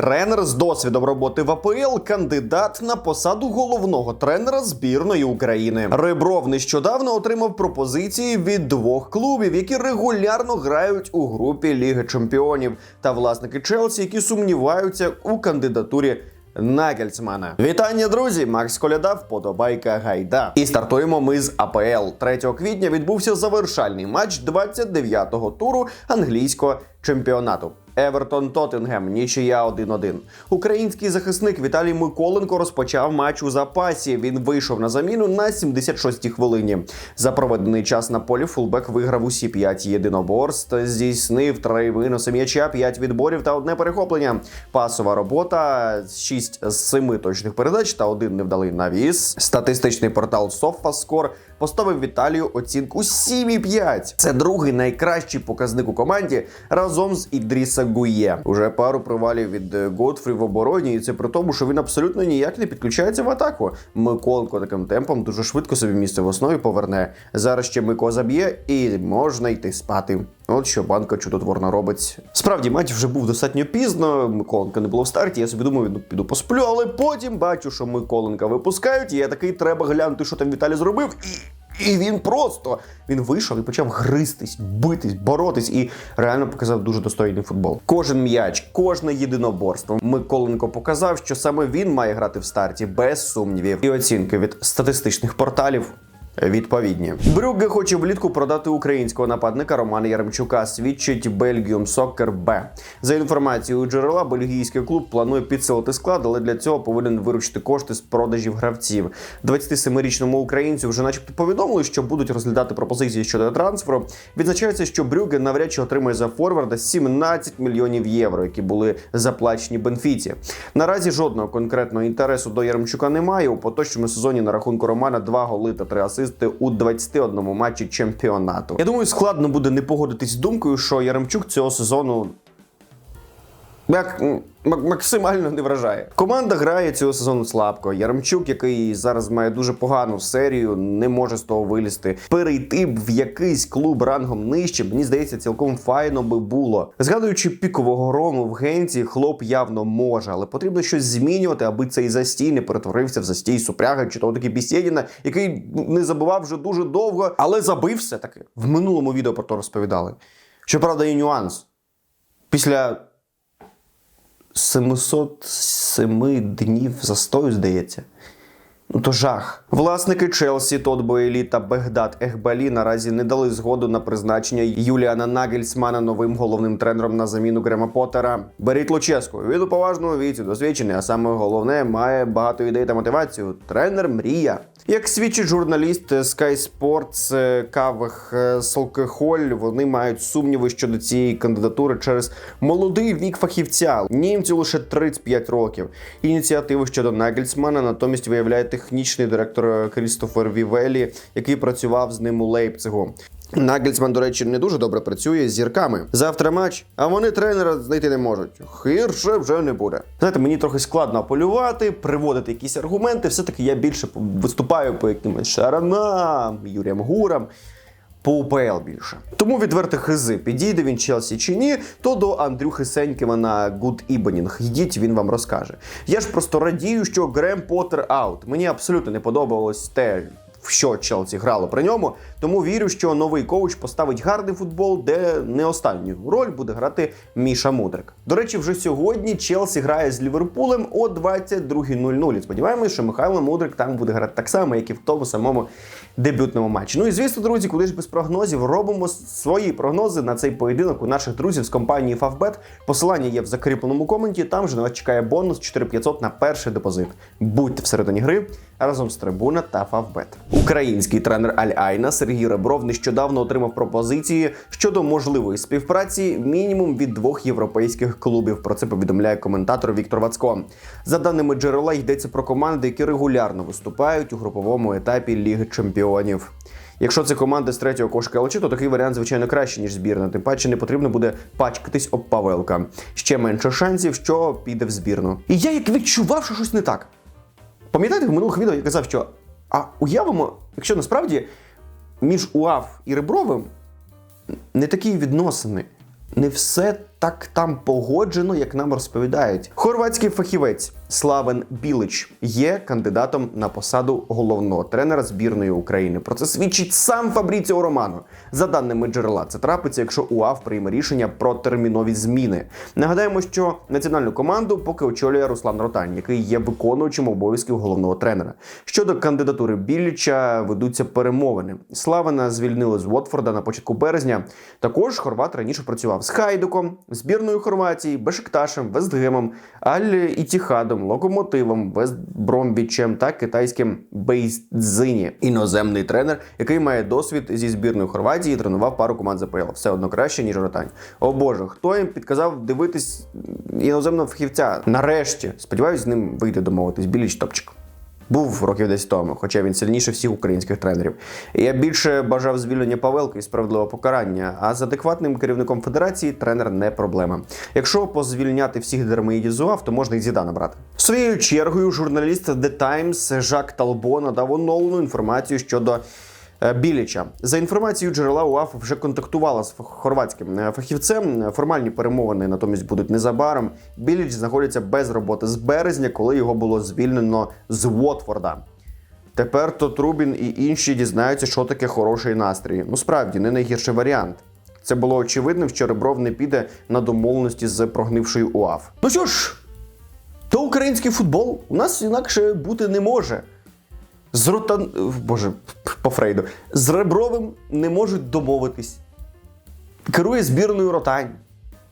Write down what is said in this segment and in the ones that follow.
тренер з досвідом роботи в АПЛ, кандидат на посаду головного тренера збірної України. Ребров нещодавно отримав пропозиції від двох клубів, які регулярно грають у групі Ліги Чемпіонів, та власники Челсі, які сумніваються у кандидатурі. Нагельцмана. Вітання, друзі! Макс Коляда, вподобайка гайда. І стартуємо ми з АПЛ. 3 квітня відбувся завершальний матч 29-го туру англійського чемпіонату. Евертон Тоттенгем, нічия 1-1. Український захисник Віталій Миколенко розпочав матч у запасі. Він вийшов на заміну на 76-й хвилині. За проведений час на полі фулбек виграв усі 5 єдиноборств, здійснив три виноси м'яча, 5 відборів та одне перехоплення. Пасова робота, 6 з 7 точних передач та один невдалий навіс. Статистичний портал SofaScore поставив Віталію оцінку 7,5. Це другий найкращий показник у команді разом з Ідріса Гує. Уже пару провалів від е, Готфрі в обороні, і це при тому, що він абсолютно ніяк не підключається в атаку. Миколко таким темпом дуже швидко собі місце в основі поверне. Зараз ще Мико заб'є і можна йти спати. От що банка чудотворно робить. Справді, матч вже був достатньо пізно. Миколенка не було в старті. Я собі думав, ну, піду посплю, але потім бачу, що Миколенка випускають. І я такий треба глянути, що там Віталій зробив. І і він просто він вийшов і почав гристись, битись, боротись і реально показав дуже достойний футбол. Кожен м'яч, кожне єдиноборство. Миколенко показав, що саме він має грати в старті без сумнівів. І оцінки від статистичних порталів. Відповідні Брюгге хоче влітку продати українського нападника Романа Яремчука. Свідчить Бельгіум Сокер Б. За інформацією джерела, бельгійський клуб планує підсилити склад, але для цього повинен виручити кошти з продажів гравців. 27-річному українцю вже, начебто, повідомили, що будуть розглядати пропозиції щодо трансферу. Відзначається, що Брюгге навряд чи отримає за форварда 17 мільйонів євро, які були заплачені Бенфіці. Наразі жодного конкретного інтересу до Яремчука немає. У поточному сезоні на рахунку Романа два голи та три асисти асисти у 21 матчі чемпіонату. Я думаю, складно буде не погодитись з думкою, що Яремчук цього сезону. Як максимально не вражає. Команда грає цього сезону слабко. Яремчук, який зараз має дуже погану серію, не може з того вилізти. Перейти б в якийсь клуб рангом нижче, мені здається, цілком файно би було. Згадуючи пікового грому в генці, хлоп явно може, але потрібно щось змінювати, аби цей застій не перетворився в застій супряга чи того таки Бісєдіна, який не забував вже дуже довго, але забив все таки. В минулому відео про то розповідали. Щоправда, є нюанс. Після 707 днів застою, здається. Ну то жах. Власники Челсі, Тот Боелі та Бегдад Ехбалі наразі не дали згоду на призначення Юліана Нагельсмана новим головним тренером на заміну Грема Поттера. Беріть Луческу. Він у поважному віці досвідчений, а саме головне має багато ідей та мотивацію. Тренер мрія. Як свідчить журналіст Sky Sports е, Кавих е, Солкехоль, вони мають сумніви щодо цієї кандидатури через молодий вік фахівця. Німцю лише 35 років. Ініціативу щодо Нагельсмана натомість виявляє технічний директор Крістофер Вівелі, який працював з ним у Лейпцигу. Нагельсман, до речі, не дуже добре працює з зірками. Завтра матч, а вони тренера знайти не можуть. Гірше вже не буде. Знаєте, мені трохи складно апелювати, приводити якісь аргументи. Все-таки я більше виступаю по якимось шаранам, Юріям Гурам. По УПЛ більше. Тому відверто хизи, підійде він Челсі чи ні, то до Андрюхи Сеньківа на Good Evening. Йдіть, він вам розкаже. Я ж просто радію, що Грем Поттер аут. Мені абсолютно не подобалось те, в що Челсі грало при ньому. Тому вірю, що новий коуч поставить гарний футбол, де не останню роль буде грати Міша Мудрик. До речі, вже сьогодні Челсі грає з Ліверпулем о 22.00. Сподіваємось, що Михайло Мудрик там буде грати так само, як і в тому самому дебютному матчі. Ну і звісно, друзі, куди ж без прогнозів робимо свої прогнози на цей поєдинок у наших друзів з компанії Favbet. Посилання є в закріпленому коменті. Там же на вас чекає бонус 4500 на перший депозит. Будьте всередині гри разом з трибуна та Favbet. Український тренер Аль Айна Сергій Ребров нещодавно отримав пропозиції щодо можливої співпраці мінімум від двох європейських клубів. Про це повідомляє коментатор Віктор Вацко. За даними джерела, йдеться про команди, які регулярно виступають у груповому етапі Ліги Чемпіонів. Якщо це команда з третього кошка ЛЧ, то такий варіант, звичайно, краще, ніж збірна. Тим паче не потрібно буде пачкатись об Павелка. Ще менше шансів, що піде в збірну. І я як відчував, що щось не так. Пам'ятаєте, в минулих відео я казав, що а уявимо, якщо насправді між УАВ і Ребровим не такі відносини, не все так там погоджено, як нам розповідають. Хорватський фахівець Славен Білич є кандидатом на посаду головного тренера збірної України. Про це свідчить сам Фабріціо Романо. За даними джерела, це трапиться, якщо УАФ прийме рішення про термінові зміни. Нагадаємо, що національну команду поки очолює Руслан Ротань, який є виконуючим обов'язків головного тренера. Щодо кандидатури Біліча ведуться перемовини. Славена звільнили з Уотфорда на початку березня. Також Хорват раніше працював з Хайдуком, збірною Хорватії, Бешикташем, Вестгемом, Аль Ітіхадом, Локомотивом, Вестбромвічем та китайським Бейздзині. Іноземний тренер, який має досвід зі збірною Хорватії, тренував пару команд з АПЛ. Все одно краще, ніж Ротань. О Боже, хто їм підказав дивитись іноземного фахівця? Нарешті, сподіваюсь, з ним вийде домовитись. Біліч топчик. Був років десь тому, хоча він сильніше всіх українських тренерів. Я більше бажав звільнення Павелки і справедливого покарання. А з адекватним керівником федерації тренер не проблема. Якщо позвільняти всіх дермаїдів то можна і зіда набрати. Своєю чергою журналіст The Times Жак Талбо надав оновлену інформацію щодо. Е, Біліча за інформацією джерела УАФ вже контактувала з хорватським е, фахівцем. Формальні перемовини натомість будуть незабаром. Біліч знаходиться без роботи з березня, коли його було звільнено з Уотфорда. Тепер то Трубін і інші дізнаються, що таке хороший настрій. Ну справді не найгірший варіант. Це було очевидним, що Ребров не піде на домовленості з прогнившою УАФ. Ну що ж, то український футбол у нас інакше бути не може. З Ротан... Боже, по Фрейду. З Ребровим не можуть домовитись. Керує збірною Ротань.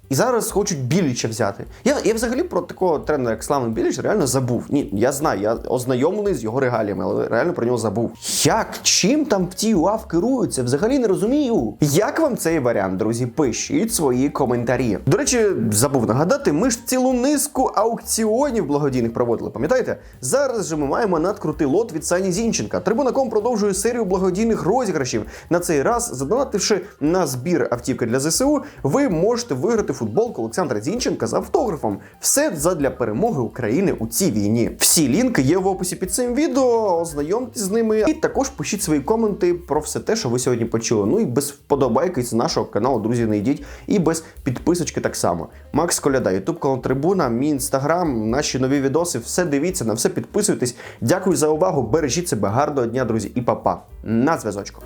І зараз хочуть Біліча взяти. Я, я взагалі про такого тренера, як Славен Біліч, реально забув. Ні, я знаю, я ознайомлений з його регаліями, але реально про нього забув. Як? Чим там в тій УАВ керуються? Взагалі не розумію. Як вам цей варіант, друзі? Пишіть свої коментарі. До речі, забув нагадати, ми ж цілу низку аукціонів благодійних проводили. Пам'ятаєте? Зараз же ми маємо надкрутий лот від Сані Зінченка. Трибунаком продовжує серію благодійних розіграшів. На цей раз, задонативши на збір автівки для ЗСУ, ви можете виграти футболку Олександра Зінченка з автографом. Все задля перемоги України у цій війні. Всі лінки є в описі під цим відео. Ознайомтесь з ними. І також пишіть свої коменти про все те, що ви сьогодні почули. Ну і без вподобайки з нашого каналу, друзі, не йдіть. І без підписочки так само. Макс Коляда, Ютуб канал Трибуна, мій інстаграм, наші нові відоси. Все дивіться, на все підписуйтесь. Дякую за увагу. Бережіть себе, гарного дня, друзі, і па-па. На зв'язочку.